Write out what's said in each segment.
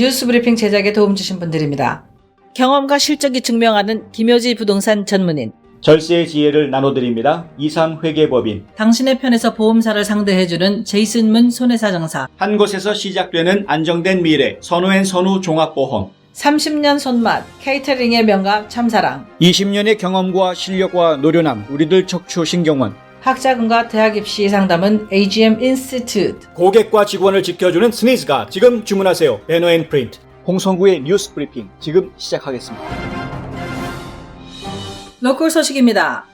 뉴스 브리핑 제작에 도움 주신 분들입니다. 경험과 실적이 증명하는 김효지 부동산 전문인. 절세의 지혜를 나눠드립니다. 이상 회계법인. 당신의 편에서 보험사를 상대해주는 제이슨 문 손해사정사. 한 곳에서 시작되는 안정된 미래. 선우앤 선우 종합보험. 30년 손맛 케이터링의 명가 참사랑. 20년의 경험과 실력과 노련함. 우리들 척추 신경원. 학자금과 대학 입시 상담은 AGM 인스티튜트. 고객과 직원을 지켜주는 스니즈가 지금 주문하세요. 배너 앤 프린트. 홍성구의 뉴스 브리핑 지금 시작하겠습니다. 로컬 소식입니다.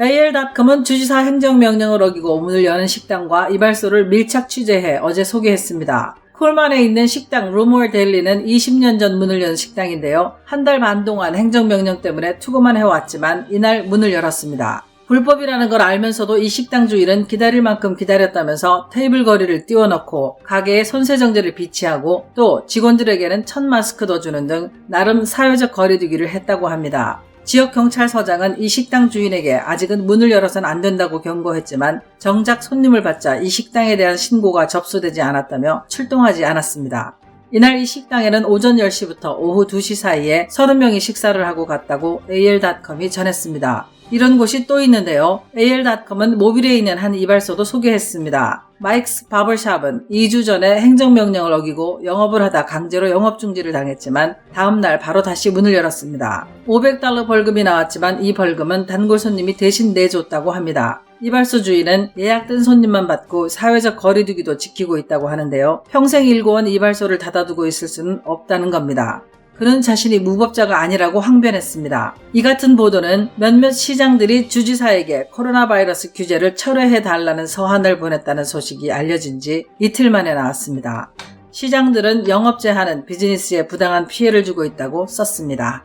AL.com은 주지사 행정명령을 어기고 문을 여는 식당과 이발소를 밀착 취재해 어제 소개했습니다. 콜만에 있는 식당 루몰 델리는 20년 전 문을 연 식당인데요. 한 달 반 동안 행정명령 때문에 투고만 해왔지만 이날 문을 열었습니다. 불법이라는 걸 알면서도 이 식당 주인은 기다릴 만큼 기다렸다면서 테이블 거리를 띄워놓고 가게에 손세정제를 비치하고 또 직원들에게는 천 마스크도 주는 등 나름 사회적 거리두기를 했다고 합니다. 지역 경찰서장은 이 식당 주인에게 아직은 문을 열어선 안 된다고 경고했지만 정작 손님을 받자 이 식당에 대한 신고가 접수되지 않았다며 출동하지 않았습니다. 이날 이 식당에는 오전 10시부터 오후 2시 사이에 30명이 식사를 하고 갔다고 AL.com이 전했습니다. 이런 곳이 또 있는데요. AL.com은 모빌에 있는 한 이발소도 소개했습니다. 마이크스 바버샵은 2주 전에 행정명령을 어기고 영업을 하다 강제로 영업 중지를 당했지만 다음날 바로 다시 문을 열었습니다. 500달러 벌금이 나왔지만 이 벌금은 단골 손님이 대신 내줬다고 합니다. 이발소 주인은 예약된 손님만 받고 사회적 거리두기도 지키고 있다고 하는데요. 평생 일고원 이발소를 닫아두고 있을 수는 없다는 겁니다. 그는 자신이 무법자가 아니라고 항변했습니다. 이 같은 보도는 몇몇 시장들이 주지사에게 코로나 바이러스 규제를 철회해 달라는 서한을 보냈다는 소식이 알려진 지 이틀 만에 나왔습니다. 시장들은 영업 제한은 비즈니스에 부당한 피해를 주고 있다고 썼습니다.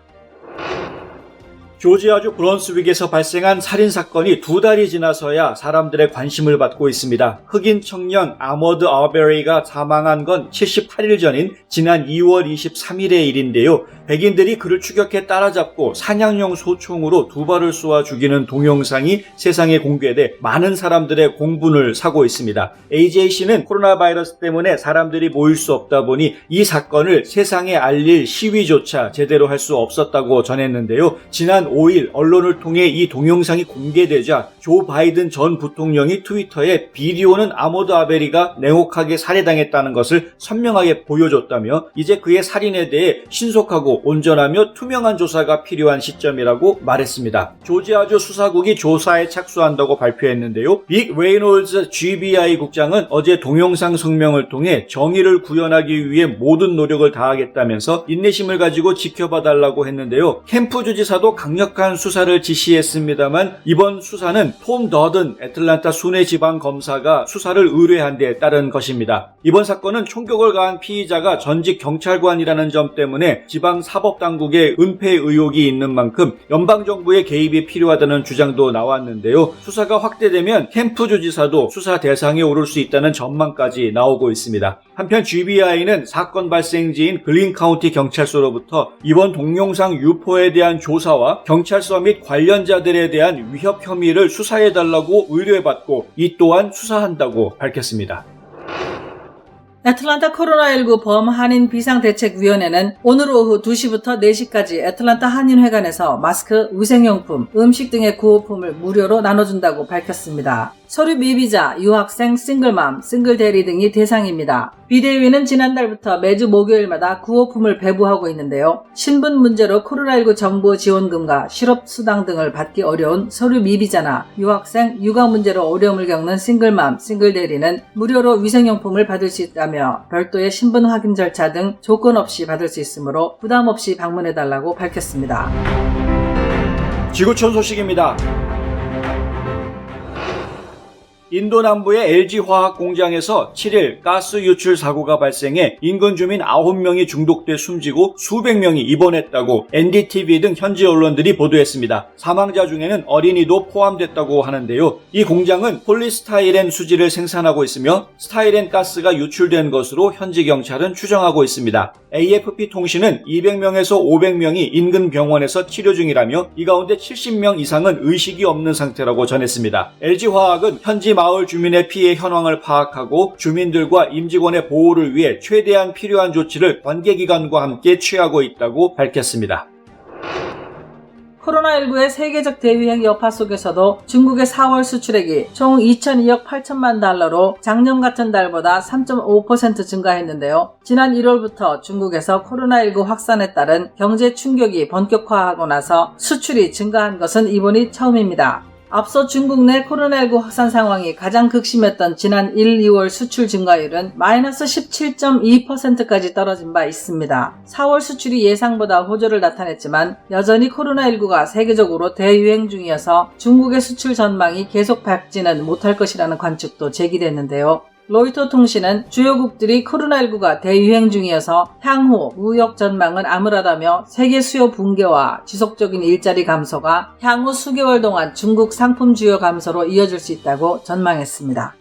조지아주 브런스윅에서 발생한 살인 사건이 두 달이 지나서야 사람들의 관심을 받고 있습니다. 흑인 청년 아머드 아베리가 사망한 건 78일 전인 지난 2월 23일의 일인데요. 백인들이 그를 추격해 따라잡고 사냥용 소총으로 두 발을 쏘아 죽이는 동영상이 세상에 공개돼 많은 사람들의 공분을 사고 있습니다. AJC는 코로나 바이러스 때문에 사람들이 모일 수 없다 보니 이 사건을 세상에 알릴 시위조차 제대로 할 수 없었다고 전했는데요. 지난 5일 언론을 통해 이 동영상이 공개되자 조 바이든 전 부통령이 트위터에 비디오는 아모드 아베리가 냉혹하게 살해당했다는 것을 선명하게 보여줬다며 이제 그의 살인에 대해 신속하고 온전하며 투명한 조사가 필요한 시점이라고 말했습니다. 조지아주 수사국이 조사에 착수한다고 발표했는데요. 빅 레이놀즈 GBI 국장은 어제 동영상 성명을 통해 정의를 구현하기 위해 모든 노력을 다하겠다면서 인내심을 가지고 지켜봐 달라고 했는데요. 캠프 주지사도 강력한 수사를 지시했습니다만 이번 수사는 톰 더든 애틀란타 순회 지방 검사가 수사를 의뢰한 데 따른 것입니다. 이번 사건은 총격을 가한 피의자가 전직 경찰관이라는 점 때문에 지방 사법당국의 은폐 의혹이 있는 만큼 연방정부의 개입이 필요하다는 주장도 나왔는데요. 수사가 확대되면 캠프 주지사도 수사 대상에 오를 수 있다는 전망까지 나오고 있습니다. 한편 GBI는 사건 발생지인 글린 카운티 경찰서로부터 이번 동영상 유포에 대한 조사와 경찰서 및 관련자들에 대한 위협 혐의를 수사해달라고 의뢰받고 이 또한 수사한다고 밝혔습니다. 애틀란타 코로나19 범 한인 비상대책위원회는 오늘 오후 2시부터 4시까지 애틀란타 한인회관에서 마스크, 위생용품, 음식 등의 구호품을 무료로 나눠준다고 밝혔습니다. 서류 미비자, 유학생, 싱글맘, 싱글대리 등이 대상입니다. 비대위는 지난달부터 매주 목요일마다 구호품을 배부하고 있는데요. 신분 문제로 코로나19 정보 지원금과 실업 수당 등을 받기 어려운 서류 미비자나 유학생, 육아 문제로 어려움을 겪는 싱글맘, 싱글대리는 무료로 위생용품을 받을 수 있다며 별도의 신분 확인 절차 등 조건 없이 받을 수 있으므로 부담 없이 방문해달라고 밝혔습니다. 지구촌 소식입니다. 인도 남부의 LG 화학 공장에서 7일 가스 유출 사고가 발생해 인근 주민 9명이 중독돼 숨지고 수백 명이 입원했다고 NDTV 등 현지 언론들이 보도했습니다. 사망자 중에는 어린이도 포함됐다고 하는데요. 이 공장은 폴리스타이렌 수지를 생산하고 있으며 스타이렌 가스가 유출된 것으로 현지 경찰은 추정하고 있습니다. AFP 통신은 200명에서 500명이 인근 병원에서 치료 중이라며 이 가운데 70명 이상은 의식이 없는 상태라고 전했습니다. LG 화학은 현지 마을 주민의 피해 현황을 파악하고 주민들과 임직원의 보호를 위해 최대한 필요한 조치를 관계기관과 함께 취하고 있다고 밝혔습니다. 코로나19의 세계적 대유행 여파 속에서도 중국의 4월 수출액이 총 2,002억 8천만 달러로 작년 같은 달보다 3.5% 증가했는데요. 지난 1월부터 중국에서 코로나19 확산에 따른 경제 충격이 본격화하고 나서 수출이 증가한 것은 이번이 처음입니다. 앞서 중국 내 코로나19 확산 상황이 가장 극심했던 지난 1, 2월 수출 증가율은 마이너스 17.2%까지 떨어진 바 있습니다. 4월 수출이 예상보다 호조를 나타냈지만 여전히 코로나19가 세계적으로 대유행 중이어서 중국의 수출 전망이 계속 밝지는 못할 것이라는 관측도 제기됐는데요. 로이터 통신은 주요국들이 코로나19가 대유행 중이어서 향후 무역 전망은 암울하다며 세계 수요 붕괴와 지속적인 일자리 감소가 향후 수개월 동안 중국 상품 주요 감소로 이어질 수 있다고 전망했습니다.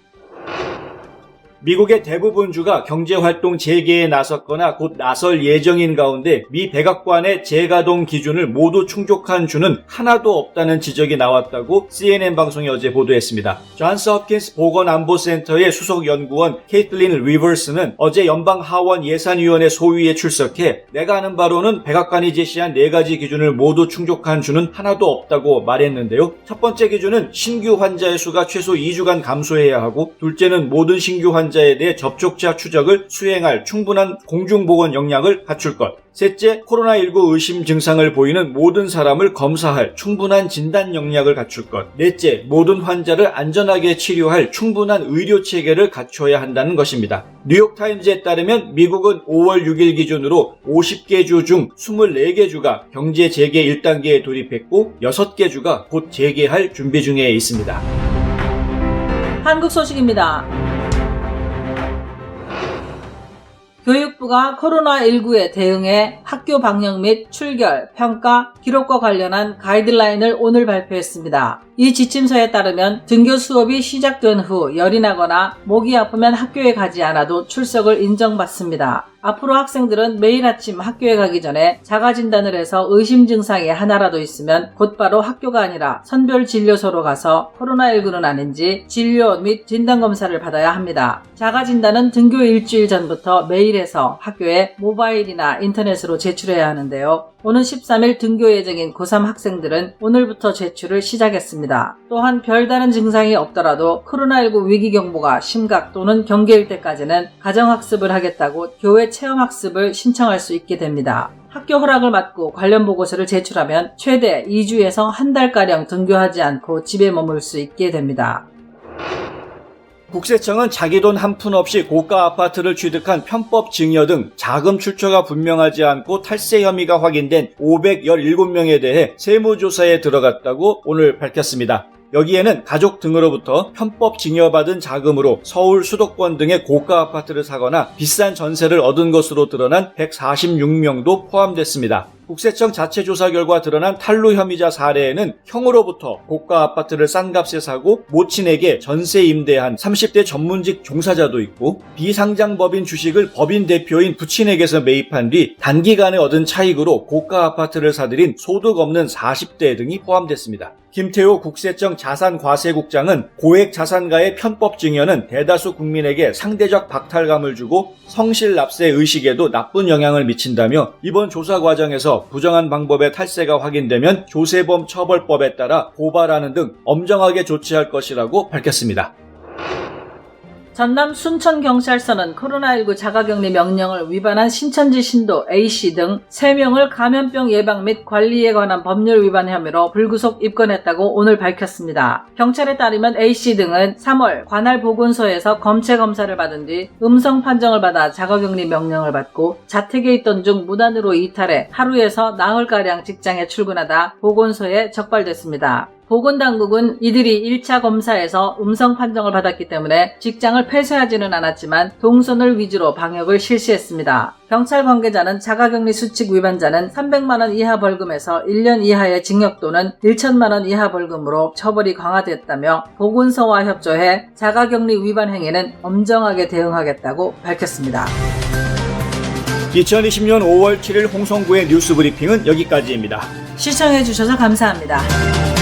미국의 대부분 주가 경제활동 재개에 나섰거나 곧 나설 예정인 가운데 미 백악관의 재가동 기준을 모두 충족한 주는 하나도 없다는 지적이 나왔다고 CNN 방송이 어제 보도했습니다. 존스 홉킨스 보건안보센터의 수석 연구원 케이틀린 리버스는 어제 연방 하원 예산위원회 소위에 출석해 내가 아는 바로는 백악관이 제시한 네 가지 기준을 모두 충족한 주는 하나도 없다고 말했는데요. 첫 번째 기준은 신규 환자의 수가 최소 2주간 감소해야 하고 둘째는 모든 신규 환자 에 대해 접촉자 추적을 수행할 충분한 공중보건 역량을 갖출 것. 셋째, 코로나19 의심 증상을 보이는 모든 사람을 검사할 충분한 진단 역량을 갖출 것. 넷째, 모든 환자를 안전하게 치료할 충분한 의료 체계를 갖춰야 한다는 것입니다. 뉴욕타임즈에 따르면 미국은 5월 6일 기준으로 50개 주 중 24개 주가 경제 재개 1단계에 돌입했고 6개 주가 곧 재개할 준비 중에 있습니다. 한국 소식입니다. 교육부가 코로나19에 대응해 학교 방역 및 출결, 평가, 기록과 관련한 가이드라인을 오늘 발표했습니다. 이 지침서에 따르면 등교 수업이 시작된 후 열이 나거나 목이 아프면 학교에 가지 않아도 출석을 인정받습니다. 앞으로 학생들은 매일 아침 학교에 가기 전에 자가 진단을 해서 의심 증상이 하나라도 있으면 곧바로 학교가 아니라 선별 진료소로 가서 코로나19는 아닌지 진료 및 진단 검사를 받아야 합니다. 자가 진단은 등교 일주일 전부터 매일 해서 학교에 모바일이나 인터넷으로 제출해야 하는데요. 오는 13일 등교 예정인 고3 학생들은 오늘부터 제출을 시작했습니다. 또한 별다른 증상이 없더라도 코로나19 위기 경보가 심각 또는 경계일 때까지는 가정학습을 하겠다고 교회 체험학습을 신청할 수 있게 됩니다. 학교 허락을 받고 관련 보고서를 제출하면 최대 2주에서 한 달가량 등교하지 않고 집에 머물 수 있게 됩니다. 국세청은 자기 돈 한 푼 없이 고가 아파트를 취득한 편법 증여 등 자금 출처가 분명하지 않고 탈세 혐의가 확인된 517명에 대해 세무조사에 들어갔다고 오늘 밝혔습니다. 여기에는 가족 등으로부터 편법 증여받은 자금으로 서울 수도권 등의 고가 아파트를 사거나 비싼 전세를 얻은 것으로 드러난 146명도 포함됐습니다. 국세청 자체 조사 결과 드러난 탈루 혐의자 사례에는 형으로부터 고가 아파트를 싼 값에 사고 모친에게 전세 임대한 30대 전문직 종사자도 있고 비상장법인 주식을 법인 대표인 부친에게서 매입한 뒤 단기간에 얻은 차익으로 고가 아파트를 사들인 소득 없는 40대 등이 포함됐습니다. 김태호 국세청 자산과세국장은 고액 자산가의 편법 증여는 대다수 국민에게 상대적 박탈감을 주고 성실 납세 의식에도 나쁜 영향을 미친다며 이번 조사 과정에 서 부정한 방법의 탈세가 확인되면 조세범 처벌법에 따라 고발하는 등 엄정하게 조치할 것이라고 밝혔습니다. 전남 순천경찰서는 코로나19 자가격리 명령을 위반한 신천지 신도 A씨 등 3명을 감염병 예방 및 관리에 관한 법률 위반 혐의로 불구속 입건했다고 오늘 밝혔습니다. 경찰에 따르면 A씨 등은 3월 관할 보건소에서 검체 검사를 받은 뒤 음성 판정을 받아 자가격리 명령을 받고 자택에 있던 중 무단으로 이탈해 하루에서 나흘가량 직장에 출근하다 보건소에 적발됐습니다. 보건당국은 이들이 1차 검사에서 음성 판정을 받았기 때문에 직장을 폐쇄하지는 않았지만 동선을 위주로 방역을 실시했습니다. 경찰 관계자는 자가격리 수칙 위반자는 300만원 이하 벌금에서 1년 이하의 징역 또는 1천만원 이하 벌금으로 처벌이 강화됐다며 보건소와 협조해 자가격리 위반 행위는 엄정하게 대응하겠다고 밝혔습니다. 2020년 5월 7일 홍성구의 뉴스 브리핑은 여기까지입니다. 시청해주셔서 감사합니다.